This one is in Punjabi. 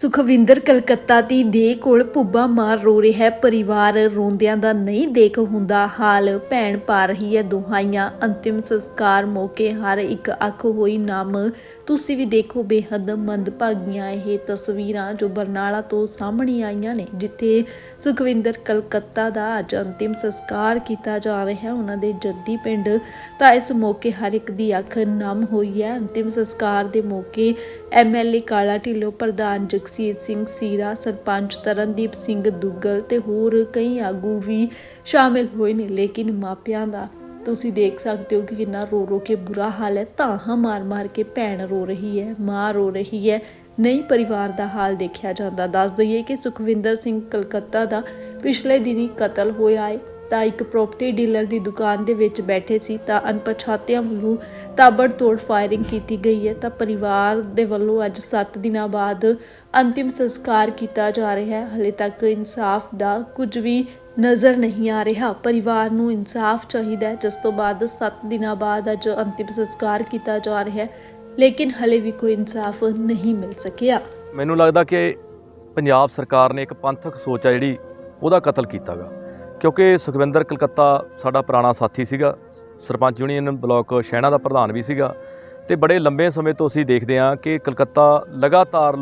ਸੁਖਵਿੰਦਰ ਕਲਕੱਤਾ ਦੀ ਦੇ ਕੋਲ ਭੁੱਬਾ ਮਾਰ ਰੋ ਰਿਹਾ ਹੈ। ਪਰਿਵਾਰ ਰੋਂਦਿਆਂ ਦਾ ਨਹੀਂ ਦੇਖ ਹੁੰਦਾ ਹਾਲ। ਭੈਣ ਪਾ ਰਹੀ ਹੈ ਦੁਹਾਈਆਂ। ਅੰਤਿਮ ਸੰਸਕਾਰ ਮੌਕੇ ਹਰ ਇੱਕ ਅੱਖ ਹੋਈ ਨਮ। ਤੁਸੀਂ ਵੀ ਦੇਖੋ ਬੇਹੱਦ ਮੰਦਭਾਗੀਆਂ ਇਹ ਤਸਵੀਰਾਂ ਜੋ ਬਰਨਾਲਾ ਤੋਂ ਸਾਹਮਣੇ ਆਈਆਂ ਨੇ, ਜਿੱਥੇ ਸੁਖਵਿੰਦਰ ਕਲਕੱਤਾ ਦਾ ਅੱਜ ਅੰਤਿਮ ਸੰਸਕਾਰ ਕੀਤਾ ਜਾ ਰਿਹਾ। ਹੈ ਉਹਨਾਂ ਦੇ ਜੱਦੀ ਪਿੰਡ ਤਾਂ ਇਸ ਮੌਕੇ ਹਰ ਇੱਕ ਦੀ ਅੱਖ ਨਮ ਹੋਈ ਹੈ। ਅੰਤਿਮ ਸੰਸਕਾਰ ਦੇ ਮੌਕੇ ਐਮਐਲਏ ਕਾਲਾ ਢਿੱਲੋਂ ਪ੍ਰਧਾਨ ਜਗਸੀਰ ਸਿੰਘ, ਸੀਰਾ, ਸਰਪੰਚ ਤਰਨਦੀਪ ਸਿੰਘ, ਦੁੱਗਲ ਤੇ ਹੋਰ ਕਈ ਆਗੂ ਵੀ ਸ਼ਾਮਿਲ ਹੋਏ ਨੇ। ਲੇਕਿਨ ਮਾਪਿਆਂ ਦਾ ਤੁਸੀਂ ਦੇਖ ਸਕਦੇ ਹੋ ਕਿ ਕਿੰਨਾ ਰੋ ਰੋ ਕੇ ਬੁਰਾ ਹਾਲ ਹੈ ਤਾਹਾਂ ਮਾਰ ਮਾਰ ਕੇ ਭੈਣ ਰੋ ਰਹੀ ਹੈ, ਮਾਂ ਰੋ ਰਹੀ ਹੈ। ਨਹੀਂ ਪਰਿਵਾਰ ਦਾ ਹਾਲ ਦੇਖਿਆ ਜਾਂਦਾ। ਦੱਸ ਦਈਏ ਕਿ ਸੁਖਵਿੰਦਰ ਸਿੰਘ ਕਲਕੱਤਾ ਦਾ ਪਿਛਲੇ ਦਿਨੀ ਕਤਲ ਹੋਇਆ ਹੈ ਤਾਂ ਇੱਕ ਪ੍ਰਾਪਰਟੀ ਡੀਲਰ ਦੀ ਦੁਕਾਨ ਦੇ ਵਿੱਚ ਬੈਠੇ ਸੀ ਤਾਂ ਅਣਪਛਾਤਿਆਂ ਵੱਲੋਂ ਤਾਬੜਤੋੜ ਫਾਇਰਿੰਗ ਕੀਤੀ ਗਈ ਹੈ। ਤਾਂ ਪਰਿਵਾਰ ਦੇ ਵੱਲੋਂ ਅੱਜ 7 ਦਿਨਾਂ ਬਾਅਦ ਅੰਤਿਮ ਸੰਸਕਾਰ ਕੀਤਾ ਜਾ ਰਿਹਾ ਹੈ। ਹਲੇ ਤੱਕ ਇਨਸਾਫ ਦਾ ਕੁਝ ਵੀ ਨਜ਼ਰ ਨਹੀਂ ਆ ਰਿਹਾ। ਪਰਿਵਾਰ ਨੂੰ ਇਨਸਾਫ ਚਾਹੀਦਾ ਹੈ, ਜਿਸ ਤੋਂ ਬਾਅਦ 7 ਦਿਨਾਂ ਬਾਅਦ ਅੱਜ ਅੰਤਿਮ ਸੰਸਕਾਰ ਕੀਤਾ ਜਾ ਰਿਹਾ ਹੈ। ਲੇਕਿਨ ਹਲੇ ਵੀ ਕੋਈ ਇਨਸਾਫ ਨਹੀਂ ਮਿਲ ਸਕਿਆ। ਮੈਨੂੰ ਲੱਗਦਾ ਕਿ ਪੰਜਾਬ ਸਰਕਾਰ ਨੇ ਇੱਕ ਪੰਥਕ ਸੋਚ ਆ ਜਿਹੜੀ, ਉਹਦਾ ਕਤਲ ਕੀਤਾਗਾ। ਕਿਉਂਕਿ ਸੁਖਵਿੰਦਰ ਕਲਕੱਤਾ ਸਾਡਾ ਪੁਰਾਣਾ ਸਾਥੀ ਸੀਗਾ, ਸਰਪੰਚ ਯੂਨੀਅਨ ਬਲਾਕ ਸ਼ਹਿਣਾ ਦਾ ਪ੍ਰਧਾਨ ਵੀ ਸੀਗਾ, ਤੇ ਬੜੇ ਲੰਬੇ ਸਮੇਂ ਤੋਂ ਅਸੀਂ ਦੇਖਦੇ ਹਾਂ ਕਿ ਕਲਕੱਤਾ ਲਗਾਤਾਰ